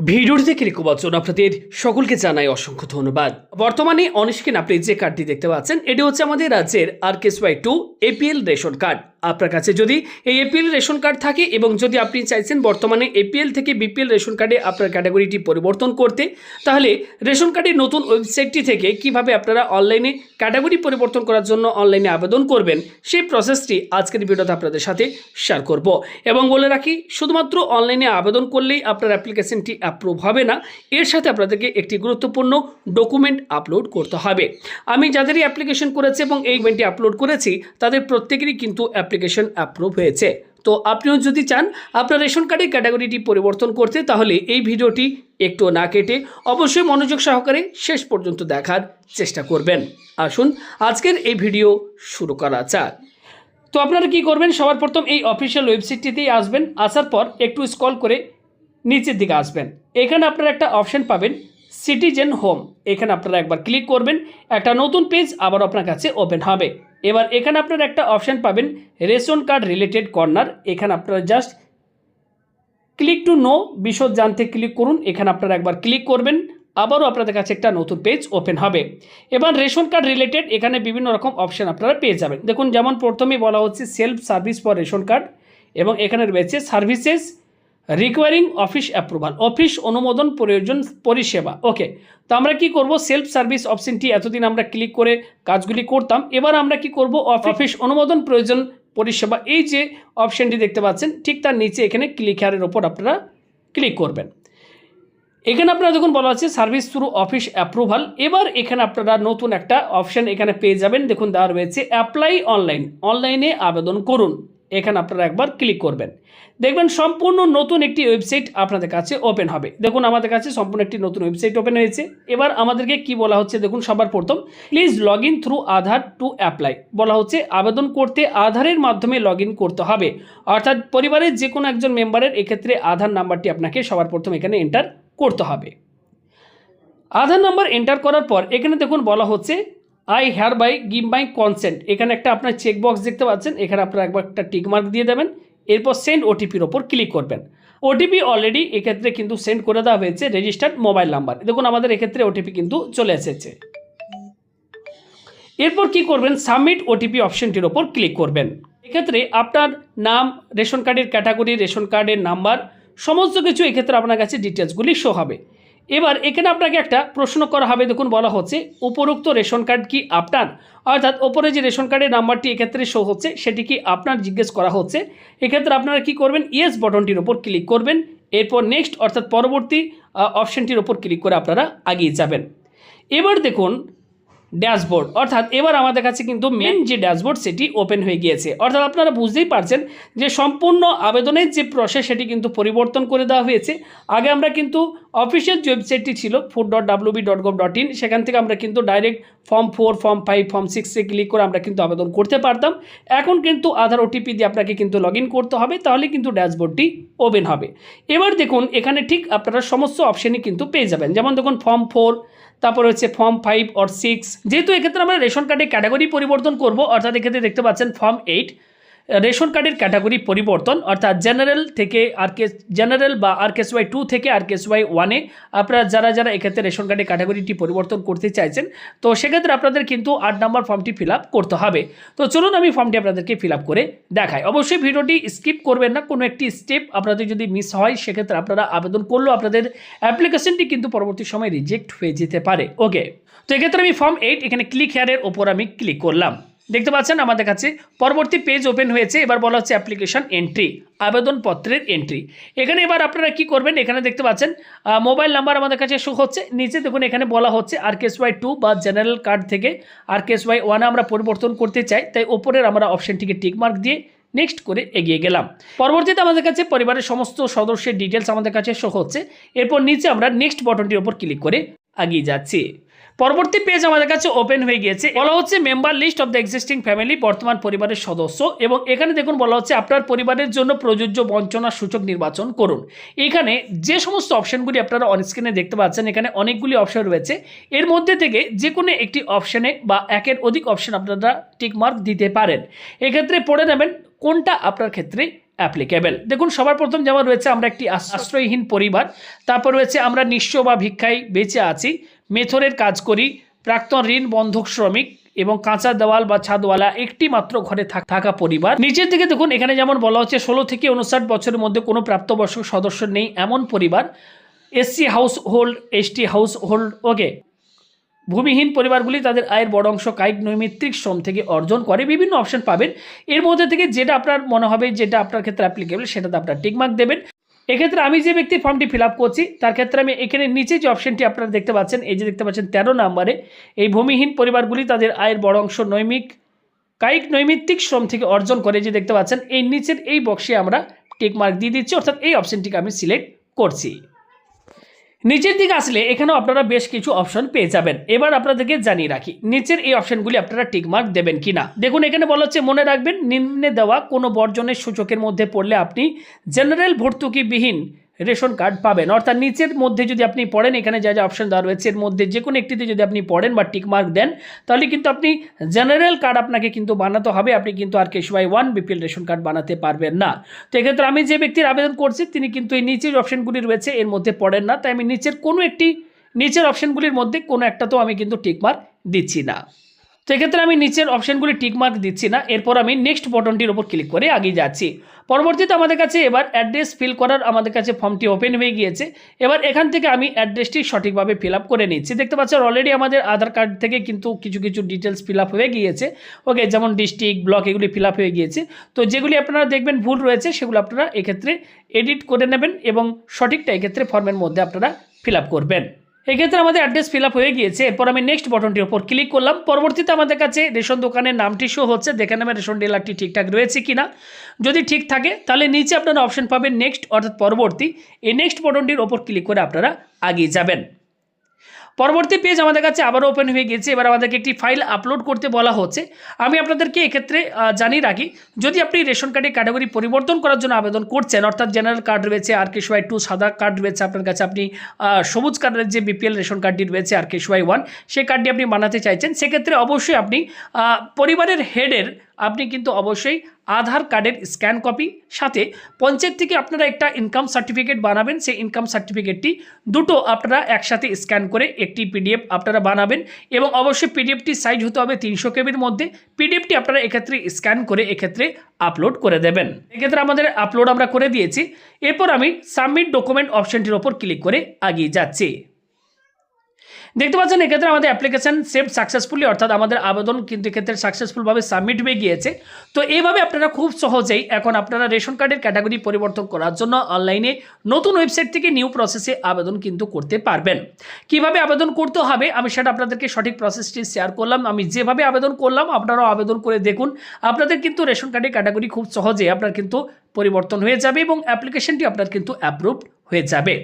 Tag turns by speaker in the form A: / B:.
A: ভিডিওটিতে ক্লিক করার জন্য আপনাদের সকলকে জানাই অসংখ্য ধন্যবাদ। বর্তমানে অনস্ক্রিন আপনি যে কার্ডটি দেখতে পাচ্ছেন। এটি হচ্ছে আমাদের রাজ্যের R K S Y two A P L ration card আপনার কাছে। যদি এই এপিএল রেশন কার্ড থাকে এবং যদি আপনি চাইছেন বর্তমানে এপিএল থেকে বিপিএল রেশন কার্ডে আপনার ক্যাটাগরিটি পরিবর্তন করতে, তাহলে রেশন কার্ডের নতুন ওয়েবসাইটটি থেকে কীভাবে আপনারা অনলাইনে ক্যাটাগরি পরিবর্তন করার জন্য অনলাইনে আবেদন করবেন, সেই প্রসেসটি আজকের ভিডিওতে আপনাদের সাথে শেয়ার করব। এবং বলে রাখি, শুধুমাত্র অনলাইনে আবেদন করলেই আপনার অ্যাপ্লিকেশনটি অ্যাপ্রুভ হবে না, এর সাথে আপনাদেরকে একটি গুরুত্বপূর্ণ ডকুমেন্ট আপলোড করতে হবে। আমি যাদেরই অ্যাপ্লিকেশন করেছি এবং এই ডকুমেন্টটি আপলোড করেছি, তাদের প্রত্যেকেরই কিন্তু অ্যাপ্লিকেশন অ্যাপ্রুভ হয়েছে। তো আপনিও যদি চান আপনার রেশন কার্ডের ক্যাটাগরিটি পরিবর্তন করতে, তাহলে এই ভিডিওটি একটু না কেটে অবশ্যই মনোযোগ সহকারে শেষ পর্যন্ত দেখার চেষ্টা করবেন। আসুন, আজকের এই ভিডিও শুরু করা যাক। তো আপনারা কি করবেন, সবার প্রথম এই অফিসিয়াল ওয়েবসাইটটিতেই আসবেন, আসার পর একটু স্কল করে নিচের দিকে আসবেন। এখানে আপনারা একটা অপশন পাবেন সিটিজেন হোম এখানে আপনারা একবার ক্লিক করবেন, একটা নতুন পেজ আবার আপনার কাছে ওপেন হবে। এবার এখানে আপনারা একটা অপশন পাবেন রেশন কার্ড রিলেটেড কর্নার এখানে আপনারা জাস্ট ক্লিক টু নো বিশদ জানতে ক্লিক করুন। এখানে আপনারা একবার ক্লিক করবেন। আবারও আপনাদের কাছে একটা নতুন পেজ ওপেন হবে। এবার রেশন কার্ড রিলেটেড এখানে বিভিন্ন রকম অপশন আপনারা পেয়ে যাবেন। দেখুন, যেমন প্রথমেই বলা হচ্ছে self service for ration card এবং এখানে রয়েছে services requiring office approval office অনুমোদন প্রয়োজন পরিষেবা। ওকে তো আমরা কি করব? সেলফ সার্ভিস অপশনটি এতদিন আমরা ক্লিক করে কাজগুলি করতাম। এবার আমরা কি করব? অফিস অনুমোদন প্রয়োজন পরিষেবা। এই যে অপশনটি দেখতে পাচ্ছেন ঠিক তার নিচে এখানে ক্লিক হেয়ারের ওপর আপনারা ক্লিক করবেন। এখানে আপনারা যখন বলা হচ্ছে সার্ভিস থ্রু অফিস অ্যাপ্রুভাল এবার এখানে আপনারা নতুন একটা অপশন এখানে পেয়ে যাবেন। দেখুন দেওয়া রয়েছে অ্যাপ্লাই অনলাইন অনলাইনে আবেদন করুন। এখানে আপনারা একবার ক্লিক করবেন। দেখবেন সম্পূর্ণ নতুন একটি ওয়েবসাইট আপনাদের কাছে ওপেন হবে। দেখুন, আমাদের কাছে সম্পূর্ণ একটি নতুন ওয়েবসাইট ওপেন হয়েছে। এবার আমাদেরকে কি বলা হচ্ছে? দেখুন, সবার প্রথম please log in through Aadhaar to apply বলা হচ্ছে, আবেদন করতে আধারের মাধ্যমে লগ করতে হবে। অর্থাৎ পরিবারের যে কোনো একজন মেম্বারের এক্ষেত্রে আধার নাম্বারটি আপনাকে সবার প্রথম এখানে এন্টার করতে হবে। আধার নাম্বার এন্টার করার পর এখানে দেখুন বলা হচ্ছে I hereby give my consent এখানে একটা আপনার চেকবক্স দেখতে পাচ্ছেন। এখানে আপনার একবার একটা টিক মার্ক দিয়ে দেবেন। এরপর সেন্ড ওটিপির ওপর ক্লিক করবেন। ওটিপি অলরেডি এক্ষেত্রে কিন্তু সেন্ড করে দেওয়া হয়েছে রেজিস্টার্ড মোবাইল নাম্বার দেখুন, আমাদের এক্ষেত্রে ওটিপি কিন্তু চলে এসেছে। এরপর কি করবেন? সাবমিট ওটিপি অপশনটির ওপর ক্লিক করবেন। এক্ষেত্রে আপনার নাম, রেশন কার্ডের ক্যাটাগরি রেশন কার্ডের নাম্বার সমস্ত কিছু এক্ষেত্রে আপনার কাছে ডিটেলসগুলি শো হবে। এবার এখানে আপনাকে একটা প্রশ্ন করা হবে। দেখুন, বলা হচ্ছে, উপরোক্ত রেশন কার্ড কি আপনার? অর্থাৎ ওপরে যে রেশন কার্ডের নাম্বারটি এক্ষেত্রে শো হচ্ছে, সেটি কি আপনার জিজ্ঞেস করা হচ্ছে? এক্ষেত্রে আপনারা কি করবেন? ইয়েস বটনটির ওপর ক্লিক করবেন। এরপর নেক্সট অর্থাৎ পরবর্তী অপশানটির ওপর ক্লিক করে আপনারা আগিয়ে যাবেন। এবার দেখুন ড্যাশবোর্ড। অর্থাৎ এবার আমাদের কাছে কিন্তু মেন যে ড্যাশবোর্ড, সেটি ওপেন হয়ে গিয়েছে। অর্থাৎ আপনারা বুঝতেই পারছেন যে সম্পূর্ণ আবেদনের যে প্রসেস সেটি কিন্তু পরিবর্তন করে দেওয়া হয়েছে। আগে আমরা কিন্তু অফিসিয়াল যে ওয়েবসাইটটি ছিল food dot W B dot gov dot in সেখান থেকে আমরা কিন্তু direct form four form five form সিক্সে ক্লিক করে আমরা কিন্তু আবেদন করতে পারতাম। এখন কিন্তু আধার ওটিপি দিয়ে আপনাকে কিন্তু লগ করতে হবে, তাহলে কিন্তু ড্যাশবোর্ডটি ওপেন হবে। এবার দেখুন, এখানে ঠিক আপনারা সমস্ত অপশানই কিন্তু পেয়ে যাবেন। যেমন দেখুন ফর্ম ফোর তারপর হচ্ছে ফর্ম ফাইভ অর সিক্স যেহেতু এক্ষেত্রে আমরা রেশন কার্ডে ক্যাটাগরি পরিবর্তন করব, অর্থাৎ এক্ষেত্রে দেখতে পাচ্ছেন ফর্ম এইট রেশন কার্ডের ক্যাটাগরি পরিবর্তন, অর্থাৎ জেনারেল থেকে আর কে জেনারেল বা আর কেস ওয়াই টু থেকে আর কেস ওয়াই ওয়ানে আপনারা যারা যারা এক্ষেত্রে রেশন কার্ডের ক্যাটাগরিটি পরিবর্তন করতে চাইছেন, তো সেক্ষেত্রে আপনাদের কিন্তু আট নম্বর ফর্মটি ফিল করতে হবে। তো চলুন আমি ফর্মটি আপনাদেরকে ফিল করে দেখাই। অবশ্যই ভিডিওটি স্কিপ করবেন না, কোনো একটি স্টেপ আপনাদের যদি মিস হয়, সেক্ষেত্রে আপনারা আবেদন করলেও আপনাদের অ্যাপ্লিকেশনটি কিন্তু পরবর্তী সময় রিজেক্ট হয়ে যেতে পারে। ওকে, তো এক্ষেত্রে আমি ফর্ম এইট, এখানে ক্লিক হেয়ারের ওপর আমি ক্লিক করলাম। দেখতে পাচ্ছেন আমাদের কাছে পরবর্তী পেজ ওপেন হয়েছে, এবার বলা হচ্ছে অ্যাপ্লিকেশন এন্ট্রি আবেদনপত্রের এন্ট্রি এখানে এবার আপনারা কি করবেন? এখানে দেখতে পাচ্ছেন মোবাইল নাম্বার আমাদের কাছে শো হচ্ছে। নিচে দেখুন, এখানে বলা হচ্ছে R K S Y two বা জেনারেল কার্ড থেকে আর কেস ওয়াই ওয়ানে আমরা পরিবর্তন করতে চাই, তাই ওপরের আমরা অপশনটিকে টিকমার্ক দিয়ে নেক্সট করে এগিয়ে গেলাম। পরবর্তীতে আমাদের কাছে পরিবারের সমস্ত সদস্যের ডিটেলস আমাদের কাছে শো হচ্ছে। এরপর নিচে আমরা নেক্সট বটনটির ওপর ক্লিক করে এগিয়ে যাচ্ছি। পরবর্তী পেজ আমাদের কাছে ওপেন হয়ে গিয়েছে। বলা হচ্ছে member list of the existing family বর্তমান পরিবারের সদস্য এবং এখানে দেখুন বলা হচ্ছে আপনার পরিবারের জন্য প্রযোজ্য বঞ্চনা সূচক নির্বাচন করুন। এখানে যে সমস্ত অপশনগুলি আপনারা অন স্ক্রিনে দেখতে পাচ্ছেন, এখানে অনেকগুলি অপশন রয়েছে। এর মধ্যে থেকে যে কোনো একটি অপশনে বা একের অধিক অপশন আপনারা টিকমার্ক দিতে পারেন। এক্ষেত্রে পড়ে নেবেন কোনটা আপনার ক্ষেত্রে অ্যাপ্লিকেবেল দেখুন, সবার প্রথম যেমন রয়েছে, আমরা একটি আশ্রয়হীন পরিবার, তারপর রয়েছে আমরা নিঃস্ব বা ভিক্ষায় বেঁচে আছি। মেথরের কাজ করি, প্রাক্তন ঋণ বন্ধক শ্রমিক এবং কাঁচা দেওয়াল বা ছাদওয়ালা একটি মাত্র ঘরে থাক- পরিবার। নিচের দিকে দেখুন, এখানে যেমন বলা হচ্ছে, ষোলো থেকে উনষাট বছরের মধ্যে কোনো প্রাপ্তবয়স্ক সদস্য নেই, এমন পরিবার। SC household ST household okay ভূমিহীন পরিবারগুলি তাদের আয়ের বড় অংশ কায়িক নৈমিত্তিক শ্রম থেকে অর্জন করে। বিভিন্ন অপশন পাবেন। এর মধ্যে থেকে যেটা আপনার মনে হবে, যেটা আপনার ক্ষেত্রে অ্যাপ্লিকেবল সেটাতে আপনার টিকমার্ক দেবেন। এক্ষেত্রে আমি যে ব্যক্তি ফর্মটি ফিল করছি, তার ক্ষেত্রে আমি এখানে নিচে যে অপশনটি আপনারা দেখতে পাচ্ছেন, এই যে দেখতে পাচ্ছেন তেরো নম্বরে, এই ভূমিহীন পরিবারগুলি তাদের আয়ের বড় অংশ নৈমিক, কায়িক নৈমিত্তিক শ্রম থেকে অর্জন করে যে দেখতে পাচ্ছেন, এই নিচের এই বক্সে আমরা টিকমার্ক দিয়ে দিচ্ছি, অর্থাৎ এই অপশনটিকে আমি সিলেক্ট করছি। নিচের দিকে আসলে এখানেও আপনারা বেশ কিছু অপশন পেয়ে যাবেন। এবার আপনাদেরকে জানিয়ে রাখি, নিচের এই অপশনগুলি আপনারা টিকমার্ক দেবেন কি না দেখুন, এখানে বলা হচ্ছে, মনে রাখবেন, নিম্নে দেওয়া কোনো বর্জনের সূচকের মধ্যে পড়লে আপনি জেনারেল ভর্তুকিবিহীন রেশন কার্ড পাবেন। অর্থাৎ নিচের মধ্যে যদি আপনি পড়েন, এখানে যা যা অপশন দেওয়া রয়েছে, এর মধ্যে যে কোনো একটিতে যদি আপনি পড়েন বা টিকমার্ক দেন, তাহলে কিন্তু আপনি জেনারেল কার্ড আপনাকে কিন্তু বানাতে হবে। আপনি কিন্তু আর কেশবাই ওয়ান বিপিএল রেশন কার্ড বানাতে পারবেন না। তো এক্ষেত্রে আমি যে ব্যক্তির আবেদন করছি, তিনি কিন্তু এই নিচের অপশনগুলি রয়েছে, এর মধ্যে পড়েন না। তাই আমি নিচের কোনো একটি, নিচের অপশনগুলির মধ্যে কোনো একটা তো আমি কিন্তু টিকমার্ক দিচ্ছি না। তো এক্ষেত্রে আমি নিচের অপশনগুলি টিকমার্ক দিচ্ছি না, এরপর আমি নেক্সট বটনটির ওপর ক্লিক করে এগিয়ে যাচ্ছি। পরবর্তীতে আমাদের কাছে এবার অ্যাড্রেস ফিল করার আমাদের কাছে ফর্মটি ওপেন হয়ে গিয়েছে। এবার এখান থেকে আমি অ্যাড্রেসটি সঠিকভাবে ফিল আপ করে নিচ্ছি। দেখতে পাচ্ছেন অলরেডি আমাদের আধার কার্ড থেকে কিন্তু কিছু কিছু ডিটেলস ফিল আপ হয়ে গিয়েছে। ওকে যেমন ডিস্ট্রিক্ট ব্লক এগুলি ফিল আপ হয়ে গিয়েছে। তো যেগুলি আপনারা দেখবেন ভুল রয়েছে, সেগুলো আপনারা এক্ষেত্রে এডিট করে নেবেন এবং সঠিকটা এক্ষেত্রে ফর্মের মধ্যে আপনারা ফিল আপ করবেন। এক্ষেত্রে আমাদের অ্যাড্রেস ফিল হয়ে গিয়েছে। এরপর আমি নেক্সট বটনটির ওপর ক্লিক করলাম। পরবর্তীতে আমাদের কাছে রেশন দোকানের নামটি শো হচ্ছে। দেখে নেবেন রেশন ডিলারটি ঠিকঠাক রয়েছে কি না যদি ঠিক থাকে, তাহলে নিচে আপনারা অপশন পাবেন নেক্সট অর্থাৎ পরবর্তী। এই নেক্সট বটনটির ওপর ক্লিক করে আপনারা আগিয়ে যাবেন। পরবর্তী পেজ আমাদের কাছে আবারও ওপেন হয়ে গেছে এবার আমাদেরকে একটি ফাইল আপলোড করতে বলা হচ্ছে। আমি আপনাদেরকে এক্ষেত্রে জানিয়ে রাখি, যদি আপনি রেশন কার্ডের ক্যাটাগরি পরিবর্তন করার জন্য আবেদন করছেন, অর্থাৎ জেনারেল কার্ড রয়েছে আর কে টু সাদা কার্ড রয়েছে, আপনার কাছে আপনি সবুজ কার্ডের যে বিপিএল রেশন কার্ডটি রয়েছে আর কে ওয়ান সেই কার্ডটি আপনি বানাতে চাইছেন, সেক্ষেত্রে অবশ্যই আপনি পরিবারের হেডের আপনি কিন্তু অবশ্যই আধার কার্ডের স্ক্যান কপি, সাথে পঞ্চায়েত থেকে আপনারা একটা ইনকাম সার্টিফিকেট বানাবেন। সেই ইনকাম সার্টিফিকেটটি দুটো আপনারা একসাথে স্ক্যান করে একটি পিডিএফ আপনারা বানাবেন এবং অবশ্যই পিডিএফটি সাইজ হতে হবে তিনশো কেবির মধ্যে। পিডিএফটি আপনারা এক্ষেত্রে স্ক্যান করে এক্ষেত্রে আপলোড করে দেবেন। এক্ষেত্রে আমাদের আপলোড আমরা করে দিয়েছি। এরপর আমি সাবমিট ডকুমেন্ট অপশানটির ওপর ক্লিক করে আগিয়ে যাচ্ছি। দেখতে পাচ্ছেন, এক্ষেত্রে আমাদের অ্যাপ্লিকেশান সেভ সাকসেসফুলি অর্থাৎ আমাদের আবেদন কিন্তু এক্ষেত্রে সাকসেসফুলভাবে সাবমিট হয়ে গিয়েছে। তো এইভাবে আপনারা খুব সহজেই এখন আপনারা রেশন কার্ডের ক্যাটাগরি পরিবর্তন করার জন্য অনলাইনে নতুন ওয়েবসাইট থেকে নিউ প্রসেসে আবেদন কিন্তু করতে পারবেন। কীভাবে আবেদন করতে হবে? আমি সেটা আপনাদেরকে সঠিক প্রসেসটি শেয়ার করলাম। আমি যেভাবে আবেদন করলাম, আপনারাও আবেদন করে দেখুন। আপনাদের কিন্তু রেশন কার্ডের ক্যাটাগরি খুব সহজে আপনার কিন্তু পরিবর্তন হয়ে যাবে এবং অ্যাপ্লিকেশনটি আপনার কিন্তু অ্যাপ্রুভড হয়ে যাবে।